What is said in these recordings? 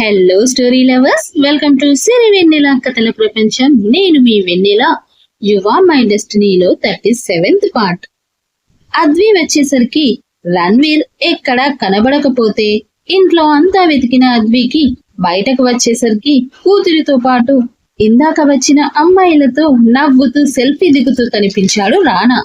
Hello story lovers welcome to Siri Vennela కథల ప్రపంచం నేను మీ వెన్నెల యువ మై డెస్టినీలో థర్టీ సెవెంత్ పార్ట్ అద్వి వచ్చేసరికి రణ్వీర్ ఎక్కడా కనబడకపోతే ఇంట్లో అంతా వెతికిన అద్వికి బయటకు వచ్చేసరికి కూతురితో పాటు ఇందాక వచ్చిన అమ్మాయిలతో నవ్వుతూ సెల్ఫీ దిగుతూ కనిపించాడు రానా.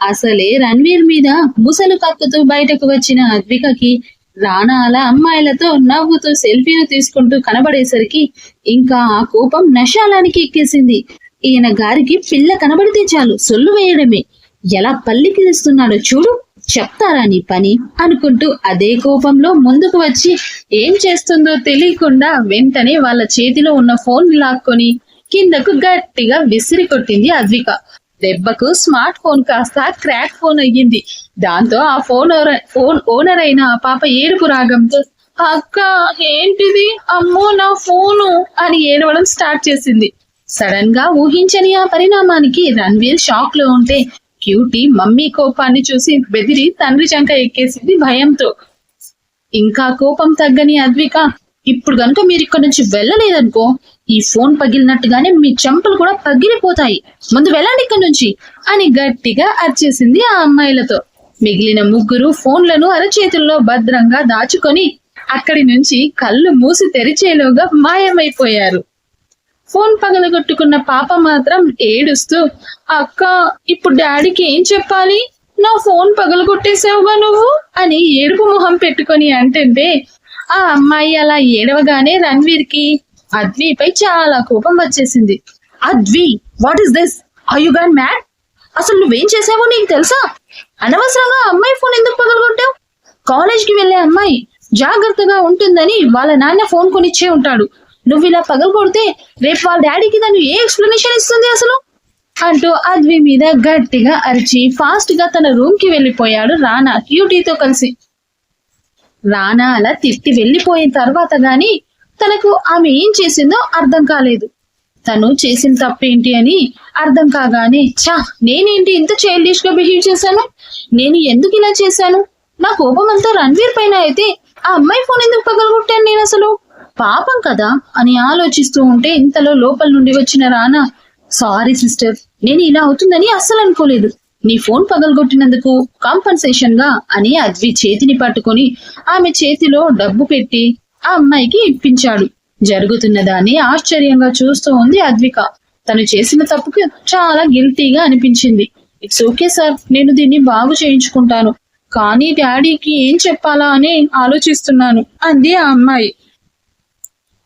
అసలే రణ్వీర్ మీద ముసలు కక్కుతూ బయటకు వచ్చిన అద్వికకి రానా అలా అమ్మాయిలతో నవ్వుతూ సెల్ఫీలు తీసుకుంటూ కనబడేసరికి ఇంకా ఆ కోపం నశాలానికి ఎక్కేసింది. ఈయన గారికి పిల్ల కనబడితే చాలు సొల్లు వేయడమే. ఎలా పల్లికిరిస్తున్నాడో చూడు చెప్తారా నీ పని? అనుకుంటూ అదే కోపంలో ముందుకు వచ్చి ఏం చేస్తుందో తెలియకుండా వెంటనే వాళ్ళ చేతిలో ఉన్న ఫోన్ లాక్కొని కిందకు గట్టిగా విసిరి కొట్టింది అద్విక. దెబ్బకు స్మార్ట్ ఫోన్ కాస్త క్రాక్ ఫోన్ అయ్యింది. దాంతో ఆ ఫోన్ ఫోన్ ఓనర్ అయిన ఆ పాప ఏడుపు రాగంతో అక్క ఏంటిది? అమ్మో నా ఫోను! అని ఏడవడం స్టార్ట్ చేసింది. సడన్గా ఊహించని ఆ పరిణామానికి రణ్వీర్ షాక్లో ఉంటే క్యూటీ మమ్మీ కోపాన్ని చూసి బెదిరి తండ్రి చంక ఎక్కేసింది భయంతో. ఇంకా కోపం తగ్గని అద్విక ఇప్పుడు గనుక మీరు ఇక్కడ నుంచి వెళ్ళలేదనుకో ఈ ఫోన్ పగిలినట్టుగానే మీ చెంపలు కూడా పగిలిపోతాయి. ముందు వెళ్ళండి ఇక్కడి నుంచి అని గట్టిగా అరిచేసింది ఆ అమ్మాయిలతో. మిగిలిన ముగ్గురు ఫోన్లను అరచేతుల్లో భద్రంగా దాచుకొని అక్కడి నుంచి కళ్ళు మూసి తెరిచేలోగా మాయమైపోయారు. ఫోన్ పగలగొట్టుకున్న పాప మాత్రం ఏడుస్తూ అక్క ఇప్పుడు డాడీకి ఏం చెప్పాలి? నా ఫోన్ పగలగొట్టేసావుగా నువ్వు? అని ఏడుపు మొహం పెట్టుకొని అంటుంటే ఆ అమ్మాయి అలా ఏడవగానే రణ్వీర్కి అద్విపై చాలా కోపం వచ్చేసింది. Advi what is this I you gone mad అసలు నువ్వేం చేసావో నీకు తెలుసా? అనవసరంగా ఆ అమ్మాయి ఫోన్ ఎందుకు పగలగొట్టావు? కాలేజ్కి వెళ్ళే అమ్మాయి జాగ్రత్తగా ఉంటుందని వాళ్ళ నాన్న ఫోన్ కొనిచ్చే ఉంటాడు. నువ్వు ఇలా పగలగొడితే రేపు వాళ్ళ డాడీకి దాన్ని ఏ ఎక్స్ప్లెనేషన్ ఇస్తుంది అసలు? అంటూ అద్వి మీద గట్టిగా అరిచి ఫాస్ట్గా తన రూమ్కి వెళ్ళిపోయాడు రానా క్యూటీతో కలిసి. రానా అలా తిట్టి వెళ్ళిపోయిన తర్వాత గాని తనకు ఆమె ఏం చేసిందో అర్థం కాలేదు. తను చేసిన తప్పేంటి అని అర్థం కాగానే చా నేనేంటి ఇంత చైల్డిష్గా బిహేవ్ చేశాను? నేను ఎందుకు ఇలా చేశాను? నా కోపం అంతా రణ్వీర్ పైన అయితే ఆ అమ్మాయి ఫోన్ ఎందుకు పగలగొట్టాను నేను అసలు? పాపం కదా అని ఆలోచిస్తూ ఉంటే ఇంతలో లోపల నుండి వచ్చిన రానా సారీ సిస్టర్ నేను ఇలా అవుతుందని అస్సలు అనుకోలేదు. నీ ఫోన్ పగలగొట్టినందుకు కాంపన్సేషన్గా అని అద్వి చేతిని పట్టుకొని ఆమె చేతిలో డబ్బు పెట్టి ఆ అమ్మాయికి ఇప్పించాడు. జరుగుతున్న దాన్ని ఆశ్చర్యంగా చూస్తూ ఉంది అద్విక. తను చేసిన తప్పుకి చాలా గిల్టీగా అనిపించింది. ఇట్స్ ఓకే సార్ నేను దీన్ని బాగు చేయించుకుంటాను. కానీ డాడీకి ఏం చెప్పాలా అని ఆలోచిస్తున్నాను అంది ఆ అమ్మాయి.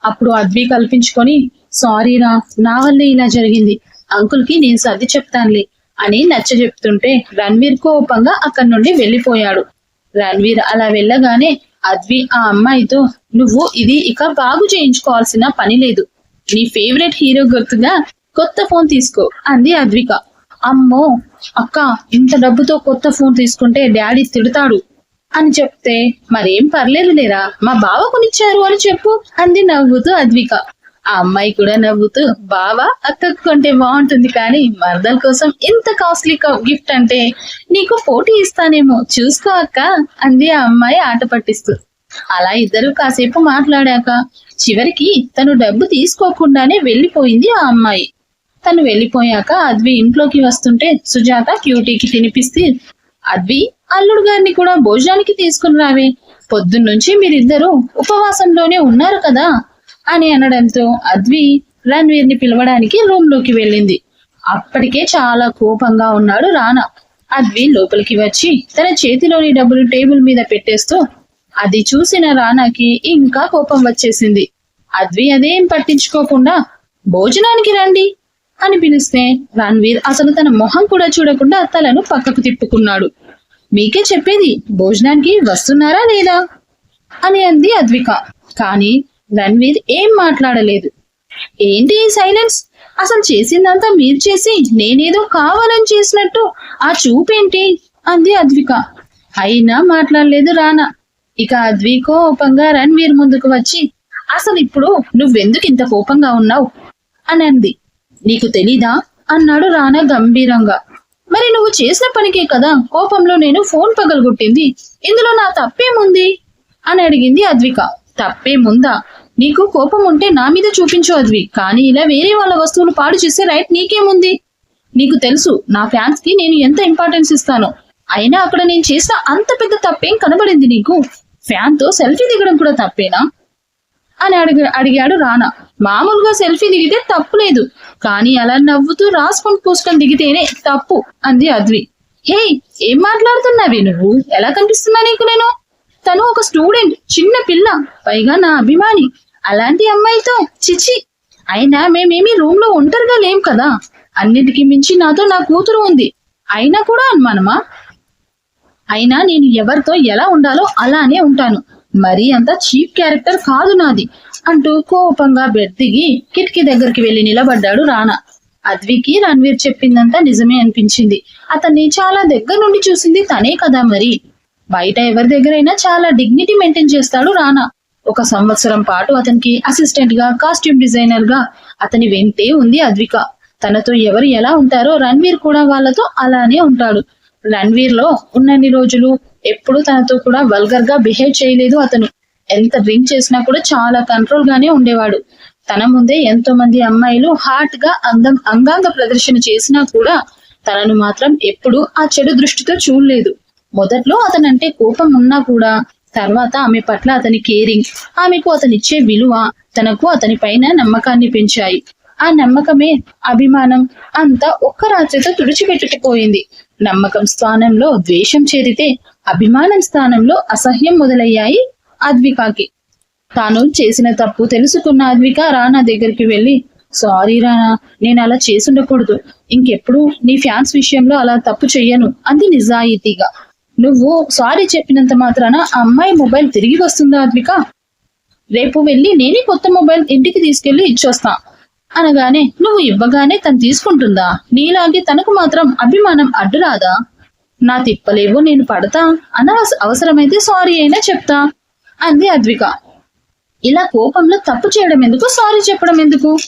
అప్పుడు అద్వి కల్పించుకొని సారీరా నా వల్లే ఇలా జరిగింది. అంకుల్కి నేను సర్ది చెప్తానులే అని నచ్చ చెప్తుంటే రణ్వీర్ కోపంగా అక్కడి నుండి వెళ్ళిపోయాడు. రణ్వీర్ అలా వెళ్ళగానే అద్వి ఆ అమ్మాయితో నువ్వు ఇది ఇక బాగు చేయించుకోవాల్సిన పని లేదు. నీ ఫేవరెట్ హీరో గుర్తుగా కొత్త ఫోన్ తీసుకో అంది అద్విక. అమ్మో అక్క ఇంత డబ్బుతో కొత్త ఫోన్ తీసుకుంటే డాడీ తిడతాడు. అని చెప్తే మరేం పర్లేదు లేరా మా బావ కొనిచ్చారు అని చెప్పు అంది నవ్వుతూ అద్విక. ఆ అమ్మాయి కూడా నవ్వుతూ బావా అక్కకు కొంటే బాగుంటుంది కానీ మరదల కోసం ఇంత కాస్ట్లీ గిఫ్ట్ అంటే నీకు పోటీ ఇస్తానేమో చూసుకో అక్క అంది ఆ అమ్మాయి ఆట పట్టిస్తూ. అలా ఇద్దరు కాసేపు మాట్లాడాక చివరికి తను డబ్బు తీసుకోకుండానే వెళ్ళిపోయింది ఆ అమ్మాయి. తను వెళ్ళిపోయాక అద్వి ఇంట్లోకి వస్తుంటే సుజాత క్యూటీకి తినిపిస్తే అద్వి అల్లుడు గారిని కూడా భోజనానికి తీసుకుని రావే. పొద్దున్నుంచి మీరిద్దరూ ఉపవాసంలోనే ఉన్నారు కదా. అని అనడంతో అద్వి రణ్వీర్ని పిలవడానికి రూమ్లోకి వెళ్ళింది. అప్పటికే చాలా కోపంగా ఉన్నాడు రానా అద్వి లోపలికి వచ్చి తన చేతిలోని డబ్బులు టేబుల్ మీద పెట్టేస్తూ అది చూసిన రానాకి ఇంకా కోపం వచ్చేసింది. అద్వి అదేం పట్టించుకోకుండా భోజనానికి రండి అని పిలిస్తే రణ్వీర్ అసలు తన మొహం కూడా చూడకుండా తలను పక్కకు తిప్పుకున్నాడు. మీకే చెప్పేది భోజనానికి వస్తున్నారా లేదా? అని అంది అద్విక. కానీ రణ్వీర్ ఏం మాట్లాడలేదు. ఏంటి ఈ సైలెన్స్? అసలు చేసిందంతా మీరు చేసి నేనేదో కావాలని చేసినట్టు. ఆ చూపేంటి? అంది అద్విక. అయినా మాట్లాడలేదు రానా. ఇక అద్వి కోపంగా రణ్వీర్ ముందుకు వచ్చి అసలు ఇప్పుడు నువ్వెందుకు ఇంత కోపంగా ఉన్నావు? అని అంది. నీకు తెలీదా? అన్నాడు రానా గంభీరంగా. మరి నువ్వు చేసిన పనికే కదా కోపంలో నేను ఫోన్ పగలగొట్టింది. ఇందులో నా తప్పేముంది? అని అడిగింది అద్విక. తప్పేముందా నీకు కోపం ఉంటే నా మీద చూపించు అద్వి. కానీ ఇలా వేరే వాళ్ళ వస్తువులు పాడు చేసే రైట్ నీకేముంది? నీకు తెలుసు నా ఫ్యాన్స్కి నేను ఎంత ఇంపార్టెన్స్ ఇస్తానో. అయినా అక్కడ నేను చేసిన అంత పెద్ద తప్పేం కనబడింది నీకు? ఫ్యాన్తో సెల్ఫీ దిగడం కూడా తప్పేనా? అని అడిగి అడిగాడు రానా. మామూలుగా సెల్ఫీ దిగితే తప్పు లేదు. కానీ అలా నవ్వుతూ రాసుకొని పూసుకొని దిగితేనే తప్పు అంది అద్వి. హే ఏం మాట్లాడుతున్నావే నువ్వు? ఎలా కనిపిస్తున్నా నీకు నేను? తను ఒక స్టూడెంట్ చిన్న పిల్ల పైగా నా అభిమాని. అలాంటి అమ్మాయితో చిచి అయినా మేమేమి రూమ్లో ఒంటరిగా లేం కదా. అన్నిటికీ మించి నాతో నా కూతురు ఉంది. అయినా కూడా అనుమానమా? అయినా నేను ఎవరితో ఎలా ఉండాలో అలానే ఉంటాను. మరీ అంత చీప్ క్యారెక్టర్ కాదు నాది అంటూ కోపంగా బెడ్ దిగి కిటికీ దగ్గరికి వెళ్ళి నిలబడ్డాడు రానా అద్వికి రణ్వీర్ చెప్పిందంతా నిజమే అనిపించింది. అతన్ని చాలా దగ్గర నుండి చూసింది తనే కదా మరి. బయట ఎవరి దగ్గరైనా చాలా డిగ్నిటీ మెయింటైన్ చేస్తాడు రానా ఒక సంవత్సరం పాటు అతనికి అసిస్టెంట్గా కాస్ట్యూమ్ డిజైనర్గా అతని వెంటే ఉంది అద్విక. తనతో ఎవరు ఎలా ఉంటారో రణ్వీర్ కూడా వాళ్ళతో అలానే ఉంటాడు. రణ్వీర్లో ఉన్నన్ని రోజులు ఎప్పుడు తనతో కూడా వల్గర్గా బిహేవ్ చేయలేదు అతను. ఎంత డ్రింక్ చేసినా కూడా చాలా కంట్రోల్ గానే ఉండేవాడు. తన ముందే ఎంతో మంది అమ్మాయిలు హాట్గా అందం అంగాంగ ప్రదర్శన చేసినా కూడా తనను మాత్రం ఎప్పుడు ఆ చెడు దృష్టితో చూడలేదు. మొదట్లో అతనంటే కోపం ఉన్నా కూడా తర్వాత ఆమె పట్ల అతని కేరింగ్ ఆమెకు అతనిచ్చే విలువ తనకు అతని పైన నమ్మకాన్ని పెంచాయి. ఆ నమ్మకమే అభిమానం. అంతా ఒక్క రాత్రితో తుడిచిపెట్టుకుపోయింది. నమ్మకం స్థానంలో ద్వేషం చేరితే అభిమానం స్థానంలో అసహ్యం మొదలయ్యాయి అద్వికాకి. తాను చేసిన తప్పు తెలుసుకున్న అద్విక రానా దగ్గరికి వెళ్ళి సారీ రానా నేను అలా చేసుండకూడదు. ఇంకెప్పుడు నీ ఫ్యాన్స్ విషయంలో అలా తప్పు చెయ్యను అంది నిజాయితీగా. నువ్వు సారీ చెప్పినంత మాత్రాన ఆ అమ్మాయి మొబైల్ తిరిగి వస్తుందా అద్విక? రేపు వెళ్ళి నేనే కొత్త మొబైల్ ఇంటికి తీసుకెళ్ళి ఇచ్చొస్తా. అనగానే నువ్వు ఇవ్వగానే తను తీసుకుంటుందా? నీలాగే తనకు మాత్రం అభిమానం అడ్డురాదా నా తిప్పలేవు నేను పడతా? అనవస అవసరమైతే సారీ అయినా చెప్తా అంది అద్విక. ఇలా కోపంలో తప్పు చేయడం ఎందుకు? సారీ చెప్పడం ఎందుకు?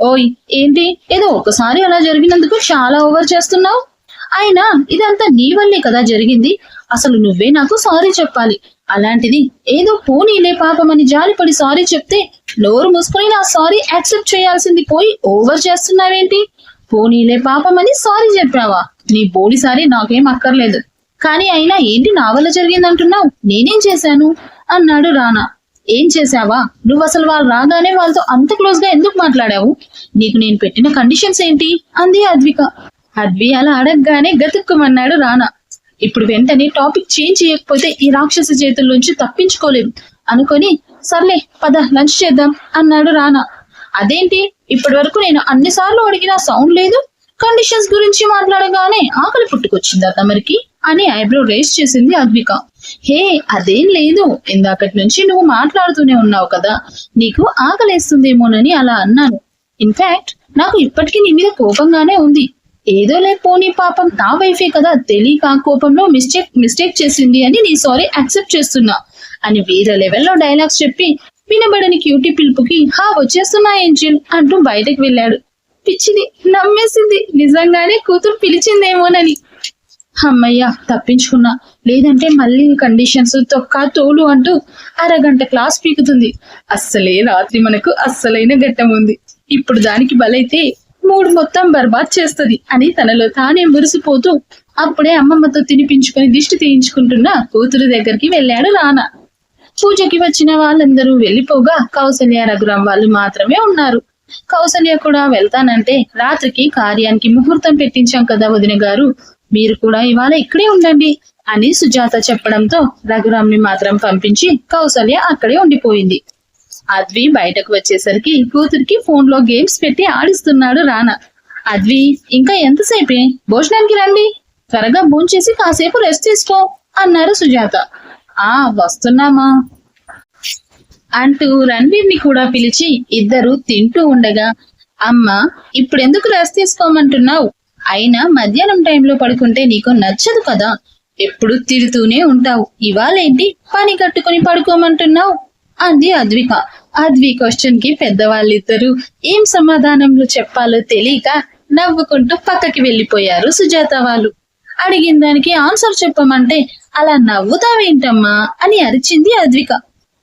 ఓయ్ ఏంటి? ఏదో ఒకసారి అలా జరిగినందుకు చాలా ఓవర్ చేస్తున్నావు? అయినా ఇదంతా నీ వల్లే కదా జరిగింది. అసలు నువ్వే నాకు సారీ చెప్పాలి. అలాంటిది ఏదో పోనీలే పాపమని జాలిపడి సారీ చెప్తే నోరు మూసుకొని నా సారీ యాక్సెప్ట్ చేయాల్సింది పోయి ఓవర్ చేస్తున్నావేంటి? పోనీలే పాపమని సారీ చెప్పావా? నీ బోడి సారీ నాకేం అక్కర్లేదు. కానీ అయినా ఏంటి నా వల్ల జరిగిందంటున్నావు? నేనేం చేశాను? అన్నాడు రానా. ఏం చేశావా? నువ్వు అసలు వాళ్ళు రాగానే వాళ్ళతో అంత క్లోజ్గా ఎందుకు మాట్లాడావు? నీకు నేను పెట్టిన కండిషన్స్ ఏంటి? అంది అద్విక. అద్వి అలా అడగగానే గతుక్కుమన్నాడు రానా. ఇప్పుడు వెంటనే టాపిక్ చేంజ్ చేయకపోతే ఈ రాక్షస చేతుల్లోంచి తప్పించుకోలేం అనుకొని సర్లే పద లంచ్ చేద్దాం అన్నాడు రానా. అదేంటి? ఇప్పటి వరకు నేను అన్నిసార్లు అడిగినా సౌండ్ లేదు. కండిషన్స్ గురించి మాట్లాడగానే ఆకలి పుట్టుకొచ్చిందా తమరికి అని ఐబ్రో రేస్ చేసింది అద్విక. హే అదేం లేదు. ఇందాకటి నుంచి నువ్వు మాట్లాడుతూనే ఉన్నావు కదా. నీకు ఆకలేస్తుందేమోనని అలా అన్నాను. ఇన్ఫాక్ట్ నాకు ఇప్పటికీ నీ మీద కోపంగానే ఉంది. ఏదో లే పోనీ పాపం నా వైఫే కదా తెలియక కోపంలో మిస్టేక్ మిస్టేక్ చేసింది అని నీ సారీ యాక్సెప్ట్ చేస్తున్నా అని వేరే లెవెల్లో డైలాగ్స్ చెప్పి వినబడని క్యూటీ పిలుపుకి హా వచ్చేస్తున్నా ఏంజిల్ అంటూ బయటకు వెళ్ళాడు. పిచ్చిది నమ్మేసింది. నిజంగానే కూతురు పిలిచిందేమోనని. అమ్మయ్యా తప్పించుకున్నా. లేదంటే మళ్ళీ కండిషన్స్ తొక్క తోలు అంటూ అరగంట క్లాస్ పీకుతుంది. అస్సలే రాత్రి మనకు అస్సలైన ఘట్టం ఉంది ఇప్పుడు దానికి బలైతే మూడు మొత్తం బర్బాద్ చేస్తది అని తనలో తానే మురిసిపోతూ అప్పుడే అమ్మమ్మతో తినిపించుకొని దిష్టి తీయించుకుంటున్న కూతురు దగ్గరికి వెళ్ళాడు రానా పూజకి వచ్చిన వాళ్ళందరూ వెళ్ళిపోగా కౌసల్య రఘురాం వాళ్ళు మాత్రమే ఉన్నారు. కౌసల్య కూడా వెళ్తానంటే రాత్రికి కార్యానికి ముహూర్తం పెట్టించాం కదా వదిన గారు. మీరు కూడా ఇవాళ ఇక్కడే ఉండండి అని సుజాత చెప్పడంతో రఘురాంని మాత్రం పంపించి కౌసల్య అక్కడే ఉండిపోయింది. అద్వి బయటకు వచ్చేసరికి కూతురికి ఫోన్లో గేమ్స్ పెట్టి ఆడిస్తున్నాడు రానా. అద్వి ఇంకా ఎంతసేపే? భోజనానికి రండి. త్వరగా భోంచేసి కాసేపు రెస్ట్ తీసుకో అన్నారు సుజాత. ఆ వస్తున్నామా? అంటూ రణ్వీర్ని కూడా పిలిచి ఇద్దరు తింటూ ఉండగా అమ్మ ఇప్పుడెందుకు రెస్ట్ తీసుకోమంటున్నావు? అయినా మధ్యాహ్నం టైంలో పడుకుంటే నీకు నచ్చదు కదా. ఎప్పుడు తిడుతూనే ఉంటావు. ఇవాళేంటి? పని కట్టుకుని పడుకోమంటున్నావు. అంది అద్విక. అద్వి క్వశ్చన్కి పెద్దవాళ్ళిద్దరూ ఏం సమాధానంలో చెప్పాలో తెలియక నవ్వుకుంటూ పక్కకి వెళ్ళిపోయారు సుజాత వాళ్ళు. అడిగిన దానికి ఆన్సర్ చెప్పమంటే అలా నవ్వుతావేంటమ్మా? అని అరిచింది అద్విక.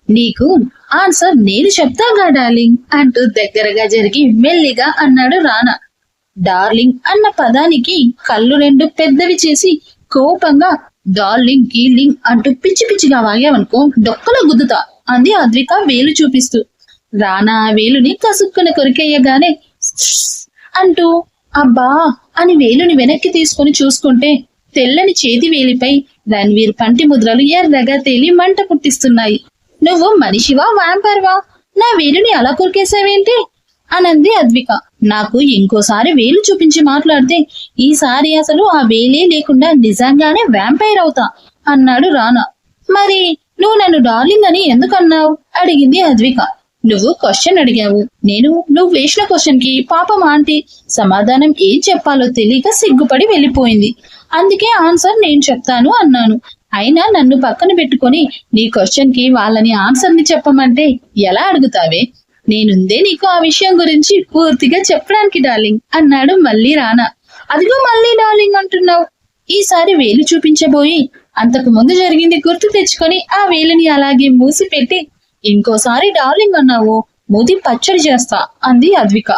నీకు ఆన్సర్ నేను చెప్తాగా డార్లింగ్? అంటూ దగ్గరగా జరిగి మెల్లిగా అన్నాడు రానా. డార్లింగ్ అన్న పదానికి కళ్ళు రెండు పెద్దవి చేసి కోపంగా డార్లింగ్ గీలింగ్ అంటూ పిచ్చి పిచ్చిగా వాగావనుకో డొక్కలో గుద్దుతా. అంది అద్విక వేలు చూపిస్తూ. రానా వేలుని కసుక్కున కొరికేయగానే అంటూ అబ్బా! అని వేలుని వెనక్కి తీసుకొని చూసుకుంటే తెల్లని చేతి వేలిపై రణ్వీర్ పంటి ముద్రలు ఎర్రగా తేలి మంట పుట్టిస్తున్నాయి. నువ్వు మనిషివా వాంపర్వా? నా వేలుని అలా కొరికేశావేంటి? అనంది అద్విక నాకు ఇంకోసారి వేలు చూపించి మాట్లాడితే ఈసారి అసలు ఆ వేలే లేకుండా నిజంగానే వ్యాంపైర్ అవుతా అన్నాడు రానా. మరి నువ్వు నన్ను డార్లింగ్ అని ఎందుకు అన్నావు అడిగింది అద్విక. నువ్వు క్వశ్చన్ అడిగావు. నేను నువ్వు వేసిన క్వశ్చన్కి పాపం ఆంటీ. సమాధానం ఏం చెప్పాలో తెలియక సిగ్గుపడి వెళ్ళిపోయింది. అందుకే ఆన్సర్ నేను చెప్తాను అన్నాను. అయినా నన్ను పక్కన పెట్టుకొని నీ క్వశ్చన్కి వాళ్ళని ఆన్సర్ని చెప్పమంటే ఎలా అడుగుతావే? నేనుందే నీకు ఆ విషయం గురించి పూర్తిగా చెప్పడానికి డార్లింగ్ అన్నాడు మళ్ళీ రానా. అదిగో మళ్ళీ డార్లింగ్ అంటున్నావు. ఈసారి వేలు చూపించబోయి అంతకు ముందు జరిగింది గుర్తు తెచ్చుకొని ఆ వేలిని అలాగే మూసిపెట్టి ఇంకోసారి డార్లింగ్ అన్నావు మూతి పచ్చడి చేస్తా అంది అద్విక.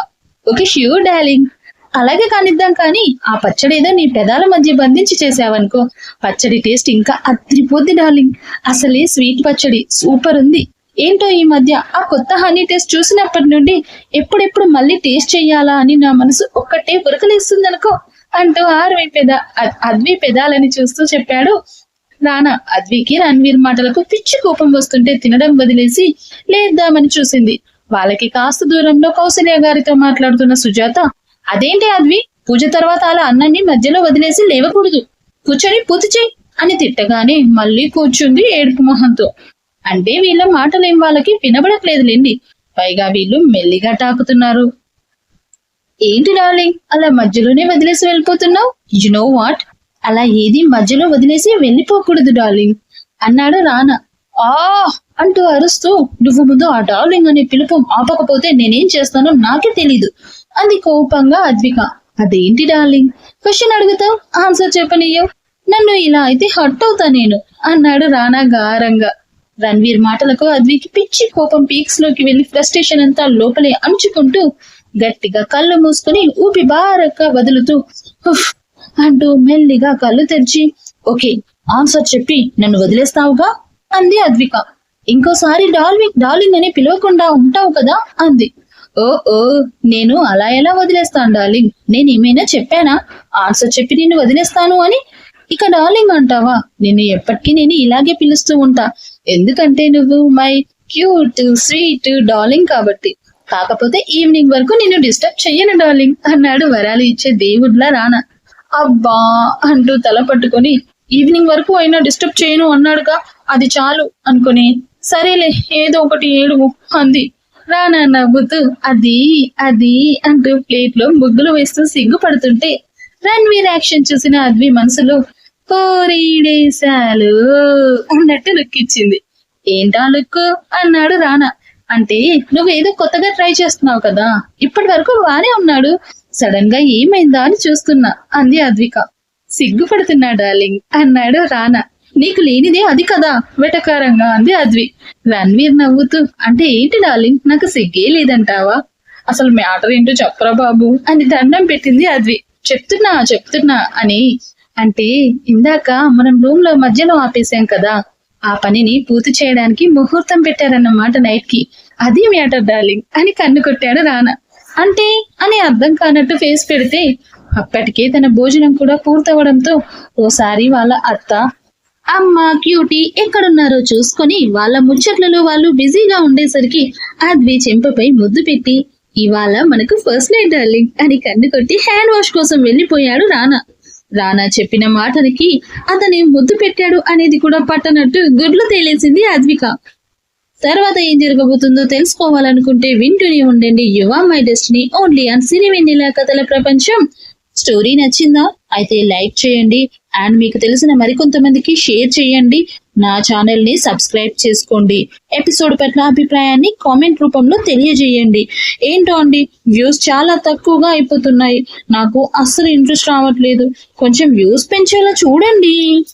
Okay sure darling. అలాగే కానిద్దాం కానీ ఆ పచ్చడి ఏదో నీ పెదాల మధ్య బంధించి చేసావనుకో పచ్చడి టేస్ట్ ఇంకా అద్రిపోద్ది డార్లింగ్. అసలే స్వీట్ పచ్చడి సూపర్ ఉంది. ఏంటో ఈ మధ్య ఆ కొత్త హనీ టేస్ట్ చూసినప్పటి నుండి ఎప్పుడెప్పుడు మళ్ళీ టేస్ట్ చెయ్యాలా అని నా మనసు ఒక్కటే ఉరకలేస్తుందనుకో అంటూ ఆర్వి పెద అద్వి పెదాలని చూస్తూ చెప్పాడు రానా అద్వికి రణ్వీర్ మాటలకు పిచ్చి కోపం వస్తుంటే తినడం వదిలేసి లేద్దామని చూసింది. వాళ్ళకి కాస్త దూరంలో కౌశల్య గారితో మాట్లాడుతున్న సుజాత అదేంటి అద్వి? పూజ తర్వాత అలా అన్నాన్ని మధ్యలో వదిలేసి లేవకూడదు. కూర్చొని పూర్తి చేయి అని తిట్టగానే మళ్ళీ కూర్చుంది ఏడుపు మొహంతో. అంటే వీళ్ళ మాటలేం వాళ్ళకి వినబడట్లేదులేండి పైగా వీళ్ళు మెల్లిగా టాకుతున్నారు. ఏంటి డార్లింగ్ అలా మధ్యలోనే వదిలేసి వెళ్ళిపోతున్నావు? యు నో వాట్ అలా ఏది మధ్యలో వదిలేసి వెళ్ళిపోకూడదు డార్లింగ్. అన్నాడు రానా. ఆ! అంటూ అరుస్తూ నువ్వు ముందు ఆ డార్లింగ్ అనే పిలుపు ఆపకపోతే నేనేం చేస్తానో నాకే తెలీదు అంది కోపంగా అద్విక. అదేంటి డార్లింగ్? క్వశ్చన్ అడుగుతావు? ఆన్సర్ చెప్పనియ్యవు నన్ను ఇలా అయితే హట్ అవుతా నేను అన్నాడు రానా గారంగా. రణ్వీర్ మాటలకు అద్వికి పిచ్చి కోపం పీక్స్లోకి వెళ్ళి ఫ్రస్ట్రేషన్ అంతా లోపలే అంచుకుంటూ గట్టిగా కళ్ళు మూసుకుని ఊపి బారక్క వదులుతూ అంటూ మెల్లిగా కళ్ళు తెరిచి ఓకే ఆన్సర్ చెప్పి నన్ను వదిలేస్తావుగా? అంది అద్విక. ఇంకోసారి డార్లింగ్ డార్లింగ్ అని పిలవకుండా ఉంటావు కదా? అంది. ఓ ఓ నేను అలా ఎలా వదిలేస్తాను డార్లింగ్? నేను ఏమైనా చెప్పానా? ఆన్సర్ చెప్పి నిన్ను వదిలేస్తాను అని? ఇక డార్లింగ్ అంటావా? నిన్ను ఎప్పటికీ నేను ఇలాగే పిలుస్తూ ఉంటా. ఎందుకంటే నువ్వు మై క్యూట్ స్వీట్ డార్లింగ్ కాబట్టి. కాకపోతే ఈవినింగ్ వరకు నిన్ను డిస్టర్బ్ చెయ్యను డార్లింగ్ అన్నాడు వరాలు ఇచ్చే దేవుడ్లా రానా. అబ్బా అంటూ తల పట్టుకొని ఈవినింగ్ వరకు అయినా డిస్టర్బ్ చేయను అన్నాడుగా అది చాలు అనుకుని సరేలే ఏదో ఒకటి ఏడువు అంది. రానా నవ్వుతూ అది అది అంటూ ప్లేట్లో ముగ్గులు వేస్తూ సిగ్గుపడుతుంటే రణ్వీర్ యాక్షన్ చూసిన అద్వి మనసులో కోరీడేశాలు అన్నట్టు లుక్ ఇచ్చింది ఏంటా లుక్ అన్నాడు రానా. అంటే నువ్వేదో కొత్తగా ట్రై చేస్తున్నావు కదా ఇప్పటి వరకు బానే ఉన్నాడు. సడన్గా ఏమైందా అని చూస్తున్నా అంది అద్విక. సిగ్గుపడుతున్నా డార్లింగ్ అన్నాడు రానా. నీకు లేనిదే అది కదా వెటకారంగా అంది అద్వి. రణ్వీర్ నవ్వుతూ అంటే ఏంటి డార్లింగ్ నాకు సిగ్గే లేదంటావా? అసలు మ్యాటర్ ఏంటో చెప్పరా బాబు అని దండం పెట్టింది అద్వి. చెప్తున్నా చెప్తున్నా అని. అంటే ఇందాక మనం రూమ్లో మధ్యలో ఆపేసాం కదా ఆ పనిని పూర్తి చేయడానికి ముహూర్తం పెట్టారన్నమాట నైట్కి అది మ్యాటర్ డార్లింగ్ అని కన్ను కొట్టాడు రానా. అంటే అని అర్థం కానట్టు ఫేస్ పెడితే అప్పటికే తన భోజనం కూడా పూర్తవడంతో ఓసారి వాళ్ళ అత్త అమ్మ క్యూటీ ఎక్కడున్నారో చూసుకొని వాళ్ళ ముచ్చట్లలో వాళ్ళు బిజీగా ఉండేసరికి అద్వి చెంపపై ముద్దు పెట్టి ఇవాళ మనకు ఫస్ట్ నైట్ డార్లింగ్ అని కన్ను కొట్టి హ్యాండ్ వాష్ కోసం వెళ్ళిపోయాడు రానా. రానా చెప్పిన మాటలకి అతని ముద్దు పెట్టాడు అనేది కూడా పట్టనట్టు గుడ్లు తేలేసింది అద్విక. తర్వాత ఏం జరగబోతుందో తెలుసుకోవాలనుకుంటే వింటూనే ఉండండి యువ my destiny. Only and Cini Vennela కథల ప్రపంచం. స్టోరీ నచ్చిందా? అయితే లైక్ చేయండి. అండ్ మీకు తెలిసిన మరికొంతమందికి షేర్ చేయండి. నా ఛానల్ని సబ్స్క్రైబ్ చేసుకోండి. ఎపిసోడ్ పట్ల అభిప్రాయాన్ని కామెంట్ రూపంలో తెలియజేయండి. ఏంటో అండి వ్యూస్ చాలా తక్కువగా అయిపోతున్నాయి. నాకు అస్సలు ఇంట్రెస్ట్ రావట్లేదు. కొంచెం వ్యూస్ పెంచేలా చూడండి.